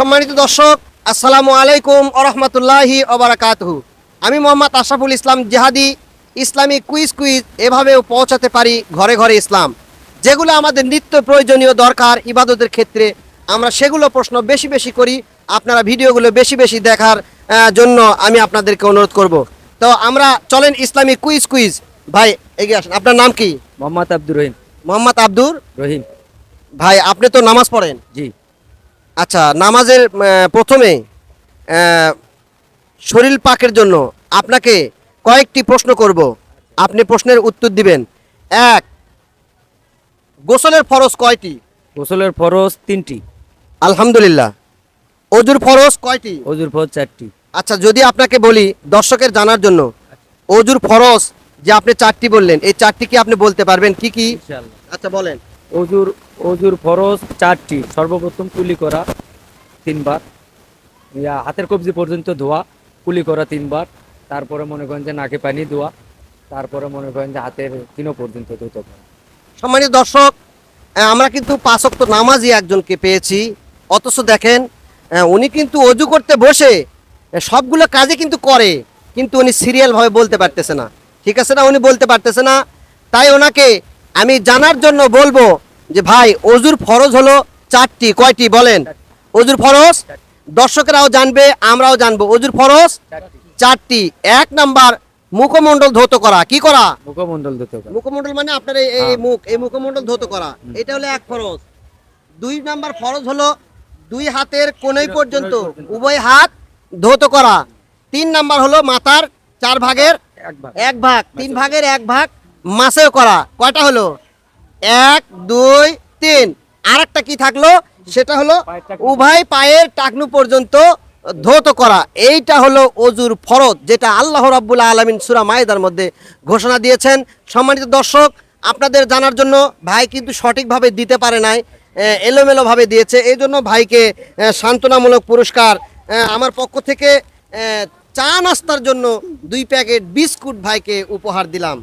সম্মানিত দর্শক আসসালামু আলাইকুম আরহামতুল্লাহি ওবরাকাতহু। আমি মোহাম্মদ আশরাফুল ইসলাম জেহাদি ইসলামী কুইজ কুইজ এভাবেও পৌঁছাতে পারি ঘরে ঘরে ইসলাম। যেগুলো আমাদের নিত্য প্রয়োজনীয় দরকার ইবাদতের ক্ষেত্রে আমরা সেগুলো প্রশ্ন বেশি বেশি করি আপনারা ভিডিওগুলো বেশি বেশি দেখার জন্য আমি আপনাদেরকে অনুরোধ করব। তো আমরা চলেন ইসলামী কুইজ কুইজ। ভাই এগিয়ে আসেন। আপনার নাম কি? মোহাম্মদ আব্দুর রহিম। মোহাম্মদ আব্দুর রহিম। ভাই আপনি তো নামাজ পড়েন। জি। আচ্ছা নামাজের প্রথমে শরীর পাকের জন্য আপনাকে কয়েকটি প্রশ্ন করব। আপনি প্রশ্নের উত্তর দিবেন। এক গোসলের ফরজ কয়টি? গোসলের ফরজ তিনটি। আলহামদুলিল্লাহ। অজুর ফরজ কয়টি? অজুর ফরজ চারটি। আচ্ছা যদি আপনাকে বলি দর্শকের জানার জন্য অজুর ফরজ যে আপনি চারটি বললেন এই চারটি কি আপনি বলতে পারবেন? কি কি? আচ্ছা বলেন। অজুর অজুর ফরজ চারটি। সর্বপ্রথম কুলি করা তিনবার। হাতের কবজি পর্যন্ত ধোয়া, কুলি করা তিনবার। তারপরে মনে করেন যে নাকে পানি ধোয়া তারপরে মনে করেন যে হাতের তিনও পর্যন্ত ধুতে পারে সম্মানিত দর্শক আমরা কিন্তু পাঁচক্ত নামাজি একজনকে পেয়েছি। অথচ দেখেন উনি কিন্তু অজু করতে বসে সবগুলো কাজে কিন্তু করে, কিন্তু উনি সিরিয়াল ভাবে বলতে পারতেছে না। ঠিক আছে না? উনি বলতে পারতেছে না। তাই ওনাকে আমি জানার জন্য বলব যে ভাই অজুর ফরজ হলো চারটি কয়টি বলেন? অজুর ফরজ? দর্শকরাও জানবে আমরাও জানব। অজুর ফরজ? চারটি। এক নাম্বার মুখমণ্ডল ধৌত করা। কি করা? মুখমণ্ডল ধুতে পারে মুখমণ্ডল মানে আপনার এই- হ্যাঁ। মুখ। এই মুখমণ্ডল ধৌত করা। এটা হলো এক ফরজ। দুই নাম্বার ফরজ হলো দুই হাতের কোনই পর্যন্ত। উভয় হাত ধৌত করা। তিন নাম্বার হলো মাথার চার ভাগের এক ভাগ। তিন ভাগের এক ভাগ। মাসেও করা। কয়টা হলো? এক দুই তিন। আর একটা কি থাকল? সেটা হলো উভয় পায়ের টাকনু পর্যন্ত ধৌত করা। এইটা হলো অজুর ফরজ যেটা আল্লাহ রাব্বুল আলমিন সুরা মায়েদার মধ্যে ঘোষণা দিয়েছেন। সম্মানিত দর্শক আপনাদের জানার জন্য ভাই কিন্তু সঠিকভাবে দিতে পারে নাই এলোমেলোভাবে দিয়েছে। এই জন্য ভাইকে সান্ত্বনামূলক পুরস্কার আমার পক্ষ থেকে চা নাস্তার জন্য দুই প্যাকেট বিস্কুট ভাইকে উপহার দিলাম।